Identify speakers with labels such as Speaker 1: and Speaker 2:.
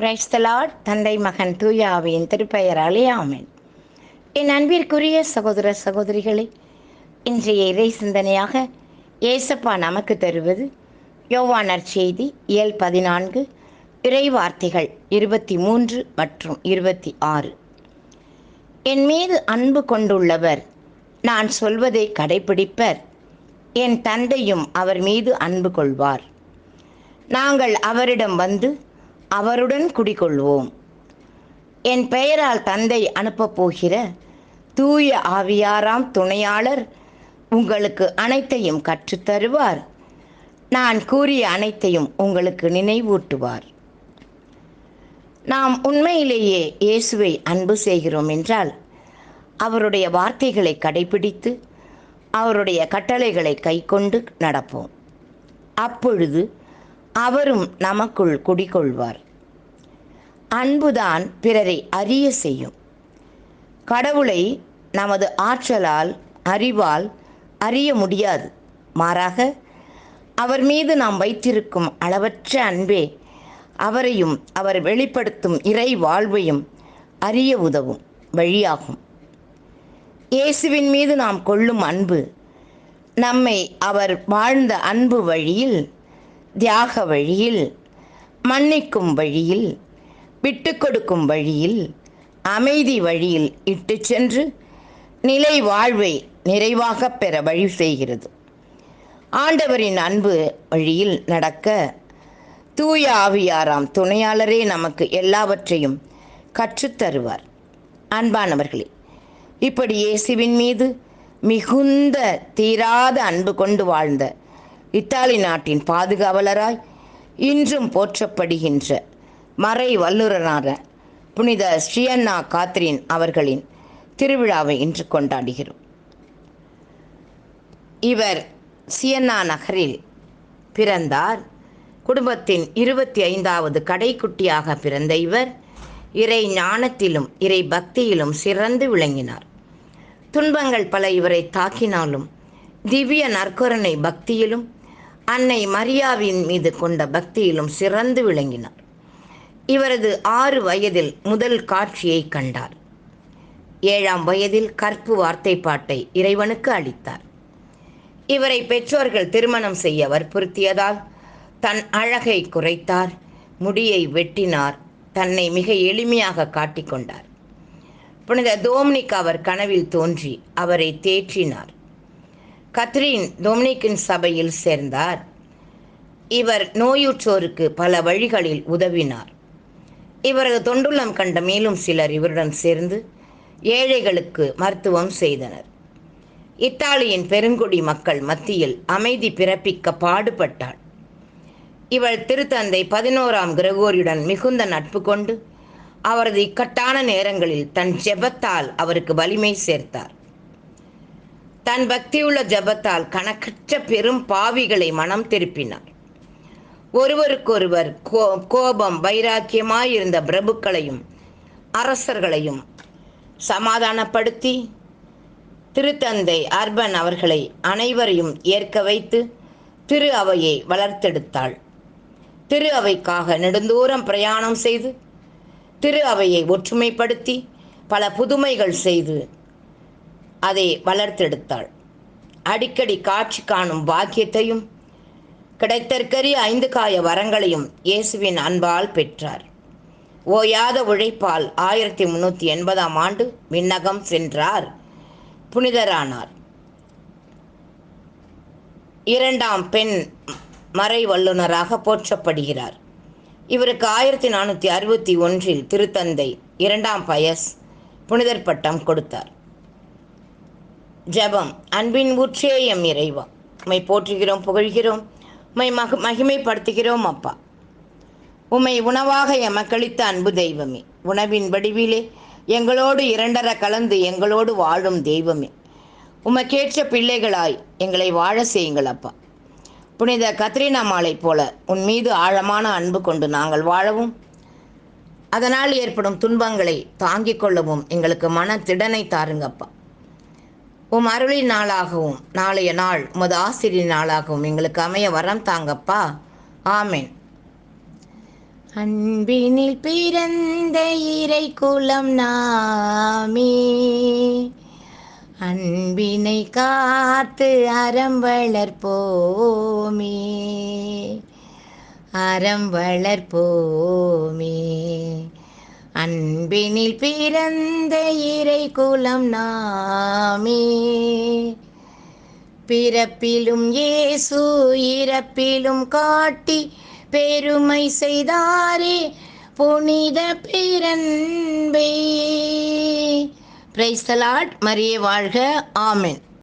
Speaker 1: Praise the Lord தந்தை மகன் தூயாவின் திருப்பெயர் திருப்பெயராலே என் அன்பிற்குரிய சகோதர சகோதரிகளே இன்றைய இறை சிந்தனையாக ஏசப்பா நமக்கு தருவது யோவானர் செய்தி இயல் பதினான்கு இறை வார்த்தைகள் இருபத்தி மூன்று மற்றும் இருபத்தி ஆறு என் மீது அன்பு கொண்டுள்ளவர் நான் சொல்வதை கடைபிடிப்பர். என் தந்தையும் அவர் மீது அன்பு கொள்வார். நாங்கள் அவரிடம் வந்து அவருடன் குடிகொள்வோம். என் பெயரால் தந்தை அனுப்பப் போகிற தூய ஆவியாராம் துணையாளர் உங்களுக்கு அனைத்தையும் கற்றுத்தருவார் நான் கூறிய அனைத்தையும் உங்களுக்கு நினைவூட்டுவார். நாம் உண்மையிலேயே இயேசுவை அன்பு செய்கிறோம் என்றால் அவருடைய வார்த்தைகளை கடைபிடித்து அவருடைய கட்டளைகளை கைக்கொண்டு நடப்போம். அப்பொழுது அவரும் நமக்குள் குடிகொள்வார். அன்புதான் பிறரை அறிய செய்யும். கடவுளை நமது ஆற்றலால் அறிவால் அறிய முடியாது. மாறாக அவர் மீது நாம் வைத்திருக்கும் அளவற்ற அன்பே அவரையும் அவர் வெளிப்படுத்தும் இறை வாழ்வையும் அறிய உதவும் வழியாகும். இயேசுவின் மீது நாம் கொள்ளும் அன்பு நம்மை அவர் வாழ்ந்த அன்பு வழியில் தியாக வழியில் மன்னிக்கும் வழியில் விட்டு கொடுக்கும் வழியில் அமைதி வழியில் இட்டு சென்று நிலை வாழ்வை நிறைவாக பெற வழி செய்கிறது. ஆண்டவரின் அன்பு வழியில் நடக்க தூய ஆவியாராம் துணையாளரே நமக்கு எல்லாவற்றையும் கற்றுத்தருவார். அன்பானவர்களே இப்படி இயேசுவின் மீது மிகுந்த தீராத அன்பு கொண்டு வாழ்ந்த இத்தாலி நாட்டின் பாதுகாவலராய் இன்றும் போற்றப்படுகின்ற மறை வல்லுரனான புனித ஸ்ரீயண்ணா காத்ரின் அவர்களின் திருவிழாவை இன்று கொண்டாடுகிறோம். இவர் சியன்னா நகரில் பிறந்தார். குடும்பத்தின் இருபத்தி ஐந்தாவது கடைக்குட்டியாக பிறந்த இவர் இறை ஞானத்திலும் இறை பக்தியிலும் சிறந்து விளங்கினார். துன்பங்கள் பல இவரை தாக்கினாலும் திவ்ய நற்கருணை பக்தியிலும் அன்னை மரியாவின் மீது கொண்ட பக்தியிலும் சிறந்து விளங்கினார். இவரது ஆறு வயதில் முதல் காட்சியை கண்டார். ஏழாம் வயதில் கற்பு வார்த்தை பாட்டை இறைவனுக்கு அளித்தார். இவரை பெற்றோர்கள் திருமணம் செய்ய வற்புறுத்தியதால் தன் அழகை குறைத்தார் முடியை வெட்டினார் தன்னை மிக எளிமையாக காட்டிக்கொண்டார் புனித டோம்னிக் அவர் கனவில் தோன்றி அவரை தேற்றினார். கத்ரீன் தோம்னிக்கின் சபையில் சேர்ந்தார். இவர் நோயுற்றோருக்கு பல வழிகளில் உதவினார். இவரது தொண்டுள்ளம் கண்ட மேலும் சிலர் இவருடன் சேர்ந்து ஏழைகளுக்கு மருத்துவம் செய்தனர். இத்தாலியின் பெருங்குடி மக்கள் மத்தியில் அமைதி பிறப்பிக்க பாடுபட்டாள். இவள் திருத்தந்தை பதினோராம் கிரகோரியுடன் மிகுந்த நட்பு கொண்டு அவரது இக்கட்டான நேரங்களில் தன் ஜெபத்தால் அவருக்கு வலிமை சேர்த்தார். தன் பக்தியுள்ள ஜெபத்தால் கணக்கற்ற பெரும் பாவிகளை மனம் திருப்பினார். ஒருவருக்கொருவர் கோ கோபம் வைராக்கியமாயிருந்த பிரபுக்களையும் அரசர்களையும் சமாதானப்படுத்தி திருத்தந்தை அர்பன் அவர்களை அனைவரையும் ஏற்க வைத்து திரு அவையை வளர்த்தெடுத்தாள். திரு அவைக்காக நெடுந்தூரம் பிரயாணம் செய்து திரு அவையை ஒற்றுமைப்படுத்தி பல புதுமைகள் செய்து அதை வளர்த்தெடுத்தாள். அடிக்கடி காட்சி காணும் பாக்கியத்தையும் கிடைத்தற்கரிய ஐந்து காய வரங்களையும் இயேசுவின் அன்பால் பெற்றார். ஓயாத உழைப்பால் ஆயிரத்தி முன்னூற்றி எண்பதாம் ஆண்டு விண்ணகம் சென்றார். புனிதரானார். இரண்டாம் பெண் மறை வல்லுநராக போற்றப்படுகிறார். இவருக்கு ஆயிரத்தி நானூற்றி அறுபத்தி ஒன்றில் திருத்தந்தை இரண்டாம் பயஸ் புனிதர் பட்டம் கொடுத்தார். ஜெபம் அன்பின் ஊற்றே எம் இறைவா. உம்மை போற்றுகிறோம் புகழ்கிறோம். உம்மை மக மகிமைப்படுத்துகிறோம் அப்பா. உம்மை உணவாக எமக்களித்த அன்பு தெய்வமே. உணவின் வடிவிலே எங்களோடு இரண்டர கலந்து எங்களோடு வாழும் தெய்வமே. உமக்கேற்ற பிள்ளைகளாய் எங்களை வாழ செய்யுங்கள் அப்பா. புனித கத்ரீனாமாலை போல உன் மீது ஆழமான அன்பு கொண்டு நாங்கள் வாழவும். அதனால் ஏற்படும் துன்பங்களை தாங்கிக் கொள்ளவும் எங்களுக்கு மன திடனை தாருங்கப்பா. உம் அருளின் நாளாகவும் நாளைய நாள் உமது ஆசிரியர் நாளாகவும் எங்களுக்கு அமைய வரம் தாங்கப்பா. ஆமேன். அன்பினில் பிறந்த இறை குலம் நாமே. அன்பினை காத்து அறம் வளர்ப்போமே. அறம் வளர்ப்போமே. அன்பினில் பிறந்த இறை குலம் நாமே. பிறப்பிலும் இயேசு இறப்பிலும் காட்டி பெருமை செய்தாரே புனித பிறன்பே பிரைஸ்தலாட் மரியே வாழ்க. ஆமென்.